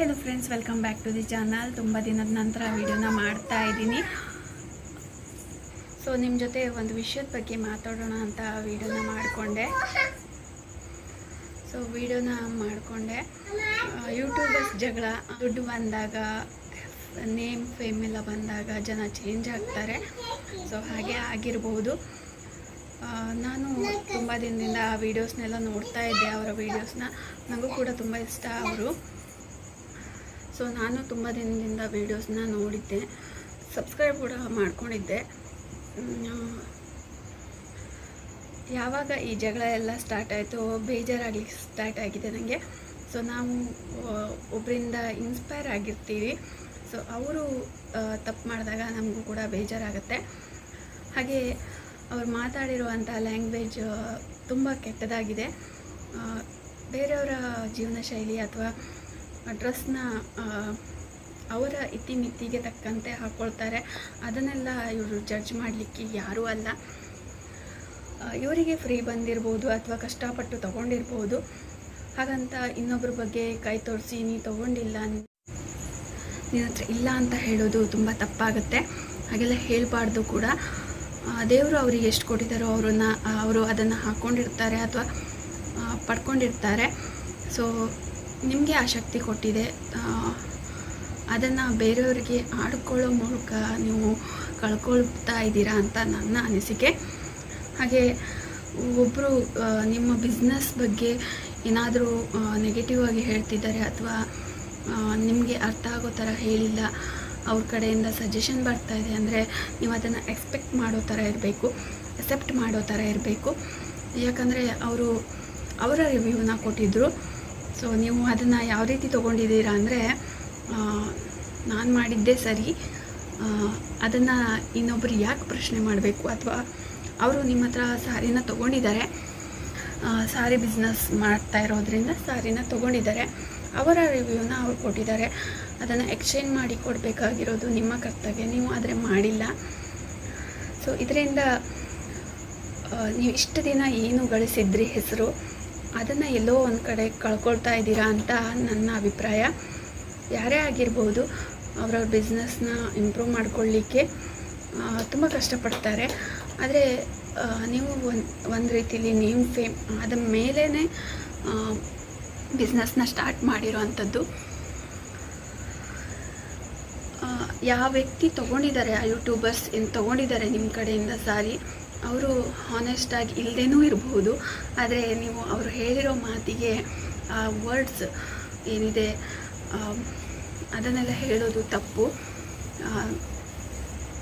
Hello friends, welcome back to the channel. ತುಂಬ ದಿನದ ನಂತರ ವಿಡಿಯೋನ ಮಾಡ್ತಾ ಇದ್ದೀನಿ. ಸೊ ನಿಮ್ಮ ಜೊತೆ ಒಂದು ವಿಷಯದ ಬಗ್ಗೆ ಮಾತಾಡೋಣ ಅಂತ ವಿಡಿಯೋನ ಮಾಡಿಕೊಂಡೆ. ಸೊ ವಿಡಿಯೋನ ಮಾಡಿಕೊಂಡೆ. ಯೂಟ್ಯೂಬರ್ಸ್ ಜಗಳ, ದುಡ್ಡು ಬಂದಾಗ ನೇಮ್ ಫೇಮ್ ಎಲ್ಲ ಬಂದಾಗ ಜನ ಚೇಂಜ್ ಆಗ್ತಾರೆ. ಸೊ ಹಾಗೆ ಆಗಿರ್ಬೋದು. ನಾನು ತುಂಬ ದಿನದಿಂದ ಆ ವೀಡಿಯೋಸ್ನೆಲ್ಲ ನೋಡ್ತಾ ಇದ್ದೆ, ಅವರ ವೀಡಿಯೋಸ್ನ ನನಗೂ ಕೂಡ ತುಂಬ ಇಷ್ಟ ಅವರು. ಸೊ ನಾನು ತುಂಬ ದಿನದಿಂದ ವೀಡಿಯೋಸ್ನ ನೋಡಿದ್ದೆ. ಸಬ್ಸ್ಕ್ರೈಬ್ ಕೂಡ ಮಾಡ್ಕೊಂಡಿದ್ದೆ. ಯಾವಾಗ ಈ ಜಗಳ ಎಲ್ಲ ಸ್ಟಾರ್ಟ್ ಆಯಿತು ಬೇಜಾರಾಗಲಿಕ್ಕೆ ಸ್ಟಾರ್ಟ್ ಆಗಿದೆ ನನಗೆ ಸೊ ನಾವು ಒಬ್ಬರಿಂದ ಇನ್ಸ್ಪೈರ್ ಆಗಿರ್ತೀವಿ. ಸೊ ಅವರು ತಪ್ಪು ಮಾಡಿದಾಗ ನಮಗೂ ಕೂಡ ಬೇಜಾರಾಗುತ್ತೆ. ಹಾಗೆ ಅವ್ರು ಮಾತಾಡಿರುವಂಥ ಲ್ಯಾಂಗ್ವೇಜ್ ತುಂಬ ಕೆಟ್ಟದಾಗಿದೆ. ಬೇರೆಯವರ ಜೀವನ ಶೈಲಿ ಅಥವಾ ಡ್ರೆಸ್ನ ಅವರ ಇತಿಮಿತಿಗೆ ತಕ್ಕಂತೆ ಹಾಕ್ಕೊಳ್ತಾರೆ ಅದನ್ನೆಲ್ಲ ಇವರು ಜಡ್ಜ್ ಮಾಡಲಿಕ್ಕೆ ಯಾರೂ ಅಲ್ಲ. ಇವರಿಗೆ ಫ್ರೀ ಬಂದಿರ್ಬೋದು ಅಥವಾ ಕಷ್ಟಪಟ್ಟು ತೊಗೊಂಡಿರ್ಬೋದು. ಹಾಗಂತ ಇನ್ನೊಬ್ಬರ ಬಗ್ಗೆ ಕೈ ತೋರಿಸಿ ನೀ ತಗೊಂಡಿಲ್ಲ ನಿನ್ನ ಹತ್ರ ಇಲ್ಲ ಅಂತ ಹೇಳೋದು ತುಂಬ ತಪ್ಪಾಗುತ್ತೆ. ಹಾಗೆಲ್ಲ ಹೇಳಬಾರ್ದು ಕೂಡ. ದೇವರು ಅವರಿಗೆ ಎಷ್ಟು ಕೊಟ್ಟಿದ್ದಾರೋ ಅವರನ್ನು ಅವರು ಅದನ್ನು ಹಾಕ್ಕೊಂಡಿರ್ತಾರೆ ಅಥವಾ ಪಡ್ಕೊಂಡಿರ್ತಾರೆ. ಸೊ ನಿಮಗೆ ಆ ಶಕ್ತಿ ಕೊಟ್ಟಿದೆ. ಅದನ್ನು ಬೇರೆಯವರಿಗೆ ಆಡ್ಕೊಳ್ಳೋ ಮೂಲಕ ನೀವು ಕಳ್ಕೊಳ್ತಾ ಇದ್ದೀರಾ ಅಂತ ನನ್ನ ಅನಿಸಿಕೆ. ಹಾಗೆ ಒಬ್ಬರು ನಿಮ್ಮ ಬಿಸ್ನೆಸ್ ಬಗ್ಗೆ ಏನಾದರೂ ನೆಗೆಟಿವ್ ಆಗಿ ಹೇಳ್ತಿದ್ದಾರೆ ಅಥವಾ ನಿಮಗೆ ಅರ್ಥ ಆಗೋ ಥರ ಹೇಳಿಲ್ಲ, ಅವ್ರ ಕಡೆಯಿಂದ ಸಜೆಷನ್ ಬರ್ತಾ ಇದೆ ಅಂದರೆ ನೀವು ಅದನ್ನು ಎಕ್ಸ್ಪೆಕ್ಟ್ ಮಾಡೋ ಥರ ಇರಬೇಕು ಅಕ್ಸೆಪ್ಟ್ ಮಾಡೋ ಥರ ಇರಬೇಕು. ಯಾಕಂದರೆ ಅವರು, ಅವರ ರಿವ್ಯೂನ ಕೊಟ್ಟಿದ್ದರು ಸೊ ನೀವು ಅದನ್ನು ಯಾವ ರೀತಿ ತೊಗೊಂಡಿದ್ದೀರಾ ಅಂದರೆ ನಾನು ಮಾಡಿದ್ದೇ ಸರಿ. ಅದನ್ನು ಇನ್ನೊಬ್ಬರು ಯಾಕೆ ಪ್ರಶ್ನೆ ಮಾಡಬೇಕು? ಅಥವಾ ಅವರು ನಿಮ್ಮ ಹತ್ರ ಸಾರಿನ ತೊಗೊಂಡಿದ್ದಾರೆ. ಸಾರಿ ಬಿಸ್ನೆಸ್ ಮಾಡ್ತಾ ಇರೋದ್ರಿಂದ ಸಾರಿನ ತೊಗೊಂಡಿದ್ದಾರೆ. ಅವರ ರಿವ್ಯೂನ ಅವ್ರು ಕೊಟ್ಟಿದ್ದಾರೆ. ಅದನ್ನು ಎಕ್ಸ್ಚೇಂಜ್ ಮಾಡಿ ಕೊಡಬೇಕಾಗಿರೋದು ನಿಮ್ಮ ಕರ್ತವ್ಯ. ನೀವು ಆದರೆ ಮಾಡಿಲ್ಲ. ಸೊ ಇದರಿಂದ ನೀವು ಇಷ್ಟು ದಿನ ಏನು ಗಳಿಸಿದ್ರಿ ಹೆಸರು? ಅದನ್ನು ಎಲ್ಲೋ ಒಂದು ಕಡೆ ಕಳ್ಕೊಳ್ತಾ ಇದ್ದೀರಾ ಅಂತ ನನ್ನ ಅಭಿಪ್ರಾಯ. ಯಾರೇ ಆಗಿರ್ಬೋದು ಅವರವ್ರ ಬಿಸ್ನೆಸ್ನ ಇಂಪ್ರೂವ್ ಮಾಡ್ಕೊಳ್ಳಿಕ್ಕೆ ತುಂಬ ಕಷ್ಟಪಡ್ತಾರೆ. ಆದರೆ ನೀವು ಒಂದು ಒಂದು ರೀತಿಲಿ ನೇಮ್ ಫೇಮ್ ಅದ ಮೇಲೇ ಬಿಸ್ನೆಸ್ನ ಸ್ಟಾರ್ಟ್ ಮಾಡಿರೋ ಅಂಥದ್ದು ಯಾವ ವ್ಯಕ್ತಿ ತೊಗೊಂಡಿದ್ದಾರೆ, ಆ ಯೂಟ್ಯೂಬರ್ಸ್ ಏನು ತೊಗೊಂಡಿದ್ದಾರೆ ನಿಮ್ಮ ಕಡೆಯಿಂದ ಸಾರಿ? ಅವರು ಹಾನೆಸ್ಟಾಗಿ ಇಲ್ಲದೇನೂ ಇರಬಹುದು ಆದರೆ ನೀವು ಅವರು ಹೇಳಿರೋ ಮಾತಿಗೆ, ಆ ವರ್ಡ್ಸ್ ಏನಿದೆ ಅದನ್ನೆಲ್ಲ ಹೇಳೋದು ತಪ್ಪು.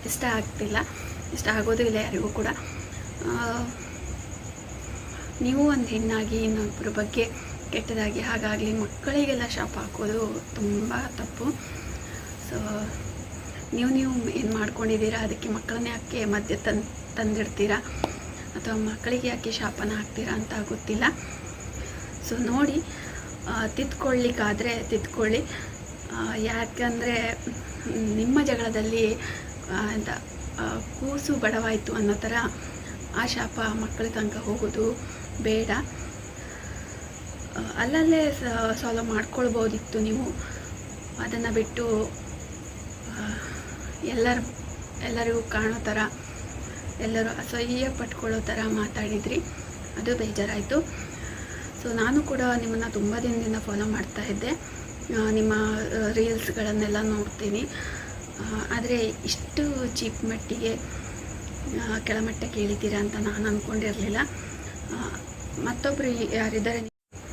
ಇಷ್ಟ ಆಗ್ತಿಲ್ಲ. ಇಷ್ಟ ಆಗೋದು ಇಲ್ಲ ಯಾರಿಗೂ ಕೂಡ. ನೀವು ಒಂದು ಹೆಣ್ಣಾಗಿ ಇನ್ನೊಬ್ಬರ ಬಗ್ಗೆ ಕೆಟ್ಟದಾಗಿ ಹಾಗಾಗಲಿ ಮಕ್ಕಳಿಗೆಲ್ಲ ಶಾಪ್ ಹಾಕೋದು ತುಂಬ ತಪ್ಪು. ಸೊ ನೀವು ನೀವು ಏನು ಮಾಡ್ಕೊಂಡಿದ್ದೀರಾ? ಅದಕ್ಕೆ ಮಕ್ಕಳನ್ನೇ ಯಾಕೆ ಮಧ್ಯ ತಂದು ತಂದಿಡ್ತೀರಾ? ಅಥವಾ ಮಕ್ಕಳಿಗೆ ಯಾಕೆ ಶಾಪನ ಹಾಕ್ತೀರಾ ಅಂತ ಗೊತ್ತಿಲ್ಲ. ಸೊ ನೋಡಿ ತಿದ್ಕೊಳ್ಳಿಕ್ಕಾದರೆ ತಿದ್ಕೊಳ್ಳಿ. ಯಾಕಂದರೆ, ನಿಮ್ಮ ಜಗಳದಲ್ಲಿ ಅಂತ ಕೂಸು ಬಡವಾಯಿತು ಅನ್ನೋ ಥರ ಆ ಶಾಪ ಮಕ್ಕಳ ತನಕ ಹೋಗೋದು ಬೇಡ. ಅಲ್ಲಲ್ಲೇ ಸಾಲ್ವ್ ಮಾಡ್ಕೊಳ್ಬೋದಿತ್ತು ನೀವು. ಅದನ್ನು ಬಿಟ್ಟು ಎಲ್ಲರ, ಎಲ್ಲರಿಗೂ ಕಾಣೋ ಥರ ಎಲ್ಲರೂ ಅಸಹ್ಯ ಪಟ್ಕೊಳ್ಳೋ ಥರ ಮಾತಾಡಿದ್ರಿ. ಅದು ಬೇಜಾರಾಯಿತು. ಸೊ ನಾನು ಕೂಡ ನಿಮ್ಮನ್ನು ತುಂಬ ದಿನದಿಂದ ಫಾಲೋ ಮಾಡ್ತಾ ಇದ್ದೆ. ನಿಮ್ಮ ರೀಲ್ಸ್ಗಳನ್ನೆಲ್ಲ ನೋಡ್ತೀನಿ. ಆದರೆ ಇಷ್ಟು ಚೀಪ್ ಮಟ್ಟಿಗೆ ಕೆಳಮಟ್ಟಕ್ಕೆ ಇಳಿತೀರಾ ಅಂತ ನಾನು ಅಂದ್ಕೊಂಡಿರಲಿಲ್ಲ ಮತ್ತೊಬ್ಬರು ಯಾರಿದ್ದಾರೆ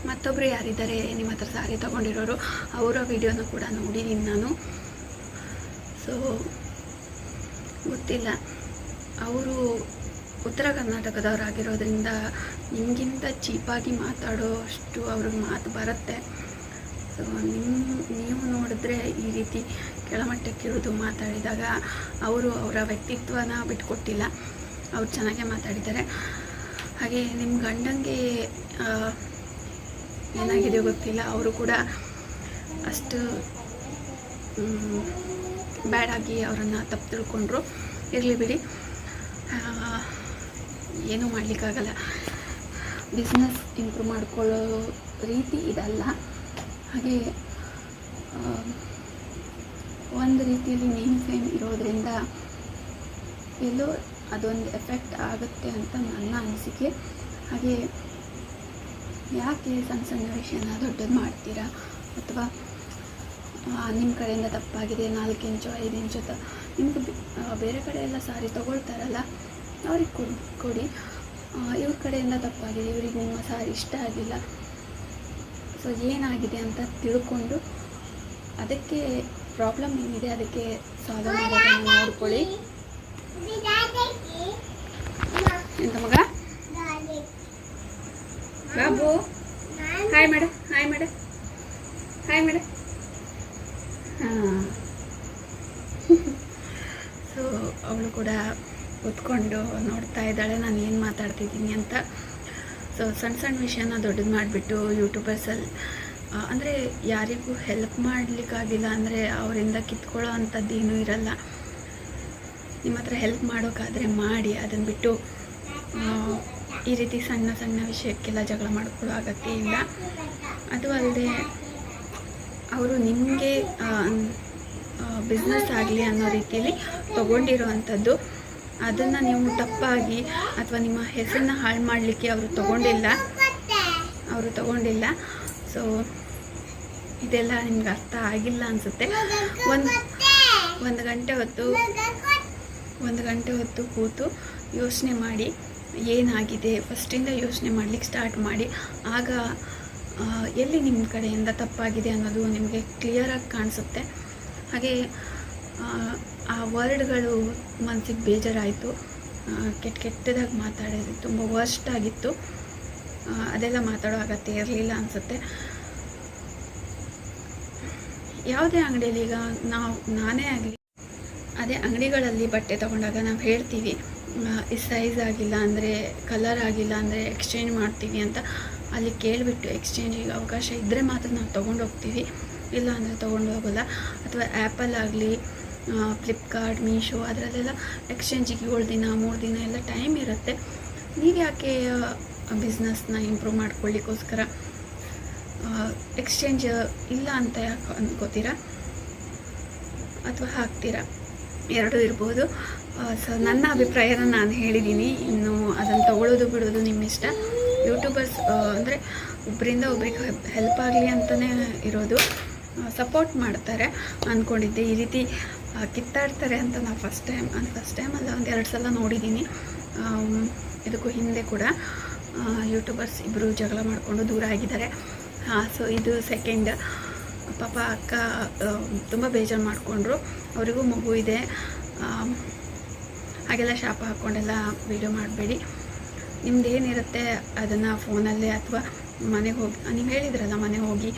ಮತ್ತೊಬ್ಬರು ಯಾರಿದ್ದಾರೆ ನಿಮ್ಮ ಹತ್ರ ಸಾರಿ ತೊಗೊಂಡಿರೋರು, ಅವರ ವಿಡಿಯೋನ ಕೂಡ ನೋಡಿದ್ದೀನಿ ನಾನು ಸೊ ಗೊತ್ತಿಲ್ಲ. ಅವರು ಉತ್ತರ ಕರ್ನಾಟಕದವರಾಗಿರೋದ್ರಿಂದ ನಿಮಗಿಂತ ಚೀಪಾಗಿ ಮಾತಾಡೋ ಅಷ್ಟು ಅವ್ರಿಗೆ ಮಾತು ಬರುತ್ತೆ. ಸೊ ನಿಮ್ಮ ನೀವು ನೋಡಿದ್ರೆ ಈ ರೀತಿ ಕೆಳಮಟ್ಟಕ್ಕಿಳಿದು ಮಾತಾಡಿದಾಗ ಅವರು ಅವರ ವ್ಯಕ್ತಿತ್ವನ ಬಿಟ್ಕೊಟ್ಟಿಲ್ಲ. ಅವ್ರು ಚೆನ್ನಾಗೇ ಮಾತಾಡಿದ್ದಾರೆ. ಹಾಗೆ ನಿಮ್ಮ ಗಂಡಂಗೆ ಏನಾಗಿದೆ ಗೊತ್ತಿಲ್ಲ. ಅವರು ಕೂಡ ಅಷ್ಟು ಬ್ಯಾಡಾಗಿ ಅವರನ್ನು ತಪ್ಪು ತಿಳ್ಕೊಂಡ್ರು. ಇರಲಿ ಬಿಡಿ. ಏನೂ ಮಾಡಲಿಕ್ಕಾಗಲ್ಲ. ಬಿಸ್ನೆಸ್ ಇಂಪ್ರೂವ್ ಮಾಡ್ಕೊಳ್ಳೋ ರೀತಿ ಇದಲ್ಲ. ಹಾಗೆ ಒಂದು ರೀತಿಯಲ್ಲಿ ನೇಮ್ ಫೇಮ್ ಇರೋದರಿಂದ ಎಲ್ಲೋ ಅದೊಂದು ಎಫೆಕ್ಟ್ ಆಗುತ್ತೆ ಅಂತ ನನ್ನ ಅನಿಸಿಕೆ. ಹಾಗೆ, ಯಾಕೆ ಸಣ್ಣ ಸಣ್ಣ ವಿಷಯನ ದೊಡ್ಡದು ಮಾಡ್ತೀರಾ? ಅಥವಾ ನಿಮ್ಮ ಕಡೆಯಿಂದ ತಪ್ಪಾಗಿದೆ, ನಾಲ್ಕು ಇಂಚು ಐದು ಇಂಚು ತ ನಿಮ್ಗೆ ಬೇರೆ ಕಡೆ ಎಲ್ಲ ಸಾರಿ ತೊಗೊಳ್ತಾರಲ್ಲ ಅವ್ರಿಗೆ ಕೊಡಿ ಕೊಡಿ. ಇವ್ರ ಕಡೆಯಿಂದ ತಪ್ಪಾಗಿದೆ ಇವ್ರಿಗೆ ನಿಮ್ಮ ಸಾರಿ ಇಷ್ಟ ಆಗಿಲ್ಲ. ಸೊ ಏನಾಗಿದೆ ಅಂತ ತಿಳ್ಕೊಂಡು ಅದಕ್ಕೆ ಪ್ರಾಬ್ಲಮ್ ಏನಿದೆ ಅದಕ್ಕೆ ಸಾಲ್ವ್ ಮಾಡೋದನ್ನು ನೋಡ್ಕೊಳ್ಳಿ. ಎಂತ ಮಗ? Babu. Hi madam hi madam ಹಾಂ ಸೊ ಅವಳು ಕೂಡ ಕೂತ್ಕೊಂಡು ಇದ್ದಾಳೆ, ನಾನು ಏನು ಮಾತಾಡ್ತಿದ್ದೀನಿ ಅಂತ. ಸೊ ಸಣ್ಣ ಸಣ್ಣ ವಿಷಯನ ದೊಡ್ಡದು ಮಾಡಿಬಿಟ್ಟು ಯೂಟ್ಯೂಬರ್ಸಲ್ಲಿ ಅಂದರೆ ಯಾರಿಗೂ ಹೆಲ್ಪ್ ಮಾಡಲಿಕ್ಕಾಗಿಲ್ಲ ಅಂದರೆ ಅವರಿಂದ ಕಿತ್ಕೊಳ್ಳೋ ಅಂಥದ್ದು ಏನೂ ಇರಲ್ಲ. ನಿಮ್ಮ ಹತ್ರ ಹೆಲ್ಪ್ ಮಾಡೋಕ್ಕಾದರೆ ಮಾಡಿ ಅದನ್ನು ಬಿಟ್ಟು ಈ ರೀತಿ ಸಣ್ಣ ಸಣ್ಣ ವಿಷಯಕ್ಕೆಲ್ಲ ಜಗಳ ಮಾಡ್ಕೊಳ್ಳೋ ಅಗತ್ಯ ಇಲ್ಲ. ಅದು ಅಲ್ಲದೆ ಅವರು ನಿಮಗೆ ಬಿಸ್ನೆಸ್ ಆಗಲಿ ಅನ್ನೋ ರೀತಿಯಲ್ಲಿ ತೊಗೊಂಡಿರೋ ಅಂಥದ್ದು ಅದನ್ನು ನೀವು ತಪ್ಪಾಗಿ ಅಥವಾ ನಿಮ್ಮ ಹೆಸರನ್ನ ಹಾಳು ಮಾಡಲಿಕ್ಕೆ ಅವರು ತಗೊಂಡಿಲ್ಲ. ಅವರು ತಗೊಂಡಿಲ್ಲ. ಸೊ ಇದೆಲ್ಲ ನಿಮ್ಗೆ ಅರ್ಥ ಆಗಿಲ್ಲ ಅನಿಸುತ್ತೆ. ಒಂದು ಒಂದು ಗಂಟೆ ಹೊತ್ತು, ಒಂದು ಗಂಟೆ ಹೊತ್ತು ಕೂತು ಯೋಚನೆ ಮಾಡಿ ಏನಾಗಿದೆ. ಫಸ್ಟಿಂದ ಯೋಚನೆ ಮಾಡಲಿಕ್ಕೆ ಸ್ಟಾರ್ಟ್ ಮಾಡಿ. ಆಗ ಎಲ್ಲಿ ನಿಮ್ಮ ಕಡೆಯಿಂದ ತಪ್ಪಾಗಿದೆ ಅನ್ನೋದು ನಿಮಗೆ ಕ್ಲಿಯರಾಗಿ ಕಾಣಿಸುತ್ತೆ. ಹಾಗೆ ಆ, ವರ್ಡ್ಗಳು ಮನಸ್ಸಿಗೆ ಬೇಜಾರಾಯಿತು. ಕೆಟ್ಟ ಕೆಟ್ಟದಾಗಿ ಮಾತಾಡಿದ್ರು ತುಂಬ ವರ್ಸ್ಟ್ ಆಗಿತ್ತು. ಅದೆಲ್ಲ ಮಾತಾಡೋ ಅಗತ್ಯ ಇರಲಿಲ್ಲ ಅನಿಸುತ್ತೆ. ಯಾವುದೇ ಅಂಗಡಿಯಲ್ಲಿ ಈಗ ನಾವು ನಾನೇ ಆಗಲಿ ಅದೇ ಅಂಗಡಿಗಳಲ್ಲಿ ಬಟ್ಟೆ ತಗೊಂಡಾಗ ನಾವು ಹೇಳ್ತೀವಿ ಈ ಸೈಜ್ ಆಗಿಲ್ಲ ಅಂದರೆ ಕಲರ್ ಆಗಿಲ್ಲ ಅಂದರೆ ಎಕ್ಸ್ಚೇಂಜ್ ಮಾಡ್ತೀವಿ ಅಂತ. ಅಲ್ಲಿ ಕೇಳಿಬಿಟ್ಟು ಎಕ್ಸ್ಚೇಂಜಿಗೆ ಅವಕಾಶ ಇದ್ದರೆ ಮಾತ್ರ ನಾವು ತೊಗೊಂಡು ಹೋಗ್ತೀವಿ. ಇಲ್ಲ ಅಂದರೆ ತೊಗೊಂಡು ಹೋಗೋಲ್ಲ. ಅಥವಾ ಆ್ಯಪಲ್ ಆಗಲಿ ಫ್ಲಿಪ್ಕಾರ್ಟ್ ಮೀಶೋ ಅದರಲ್ಲೆಲ್ಲ ಎಕ್ಸ್ಚೇಂಜಿಗೆ ಏಳು ದಿನ, ಮೂರು ದಿನ ಎಲ್ಲ ಟೈಮ್ ಇರುತ್ತೆ. ನೀವು ಯಾಕೆ ಬಿಸ್ನೆಸ್ನ ಇಂಪ್ರೂವ್ ಮಾಡ್ಕೊಳ್ಳಿಕ್ಕೋಸ್ಕರ ಎಕ್ಸ್ಚೇಂಜ್ ಇಲ್ಲ ಅಂತ ಯಾಕೆ ಅಂದ್ಕೋತೀರಾ ಅಥವಾ ಹಾಕ್ತೀರಾ? ಎರಡೂ ಇರ್ಬೋದು. ಸೊ ನನ್ನ ಅಭಿಪ್ರಾಯನ ನಾನು ಹೇಳಿದ್ದೀನಿ ಇನ್ನು ಅದನ್ನು ತಗೊಳ್ಳೋದು ಬಿಡೋದು ನಿಮ್ಮ ಇಷ್ಟ ಯೂಟ್ಯೂಬರ್ಸ್ ಅಂದರೆ ಒಬ್ಬರಿಂದ ಒಬ್ರಿಗೆ ಹೆಲ್ಪ್ ಆಗಲಿ ಅಂತಲೇ ಇರೋದು. ಸಪೋರ್ಟ್ ಮಾಡ್ತಾರೆ. ಅಂದ್ಕೊಂಡಿದ್ದೆ ಈ ರೀತಿ ಕಿತ್ತಾಡ್ತಾರೆ ಅಂತ ನಾನು ಫಸ್ಟ್ ಟೈಮ್ ಅಂತ ಫಸ್ಟ್ ಟೈಮ್ ಅಲ್ಲ, ಒಂದು ಎರಡು ಸಲ ನೋಡಿದ್ದೀನಿ ಇದಕ್ಕೂ ಹಿಂದೆ ಕೂಡ ಯೂಟ್ಯೂಬರ್ಸ್ ಇಬ್ಬರು ಜಗಳ ಮಾಡಿಕೊಂಡು ದೂರ ಆಗಿದ್ದಾರೆ. ಹಾಂ ಸೊ ಇದು ಸೆಕೆಂಡ್ ಪಾಪ ಅಕ್ಕ ತುಂಬ ಬೇಜಾರು ಮಾಡಿಕೊಂಡ್ರು. ಅವರಿಗೂ ಮಗು ಇದೆ. ಹಾಗೆಲ್ಲ ಶಾಪ ಹಾಕ್ಕೊಂಡೆಲ್ಲ ವೀಡಿಯೋ ಮಾಡಬೇಡಿ. ನಿಮ್ದು ಏನಿರುತ್ತೆ ಅದನ್ನು ಫೋನಲ್ಲೇ ಅಥವಾ ಮನೆಗೆ ಹೋಗಿ, ನೀವು ಹೇಳಿದ್ರಲ್ಲ ಮನೆಗೆ ಹೋಗಿ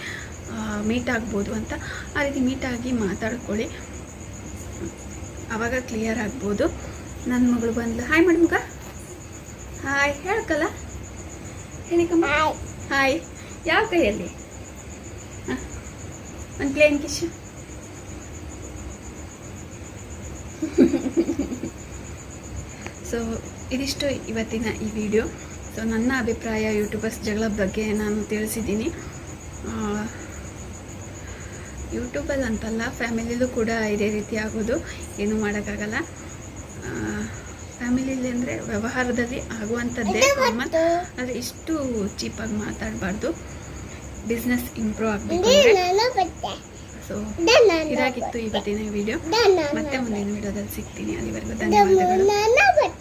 ಮೀಟ್ ಆಗ್ಬೋದು ಅಂತ. ಆ ರೀತಿ ಮೀಟ್ ಆಗಿ ಮಾತಾಡ್ಕೊಳ್ಳಿ. ಆವಾಗ ಕ್ಲಿಯರ್ ಆಗ್ಬೋದು. ನನ್ನ ಮಗಳು ಬಂದ್ಲು. ಹಾಯ್ ಮಾಡಿ ಮಗ ಹಾಯ್ ಹೇಳ್ಕಲ್ಲ ಹೇಳಿಕಮ್ಮ ಹಾಯ್ ಯಾವ ಕೈಯಲ್ಲಿ? ಒಂದು ಪ್ಲೇನ್ ಕಿಶು ಸೊ ಇದಿಷ್ಟು ಇವತ್ತಿನ ಈ ವಿಡಿಯೋ ಸೊ ನನ್ನ ಅಭಿಪ್ರಾಯ ಯೂಟ್ಯೂಬರ್ಸ್ ಜಗಳ ಬಗ್ಗೆ ನಾನು ತಿಳಿಸಿದ್ದೀನಿ. ಯೂಟ್ಯೂಬಲ್ಲಿ ಅಂತಲ್ಲ ಫ್ಯಾಮಿಲಿಲೂ ಕೂಡ ಇದೇ ರೀತಿ ಆಗೋದು ಏನೂ ಮಾಡೋಕ್ಕಾಗಲ್ಲ. ಫ್ಯಾಮಿಲಿಲಿ ಅಂದರೆ ವ್ಯವಹಾರದಲ್ಲಿ ಆಗುವಂಥದ್ದೇ ಕಾಮನ್ ಆದರೆ ಇಷ್ಟು ಚೀಪಾಗಿ ಮಾತಾಡಬಾರ್ದು. ಬಿಸ್ನೆಸ್ ಇಂಪ್ರೂವ್ ಆಗಬೇಕು ಸೊ ಇದಾಗಿತ್ತು ಇವತ್ತಿನ ವಿಡಿಯೋ ಮತ್ತೆ ಮುಂದಿನ ವಿಡಿಯೋದಲ್ಲಿ ಸಿಗ್ತೀನಿ. ಅಲ್ಲಿವರೆಗೂ ಧನ್ಯವಾದಗಳು.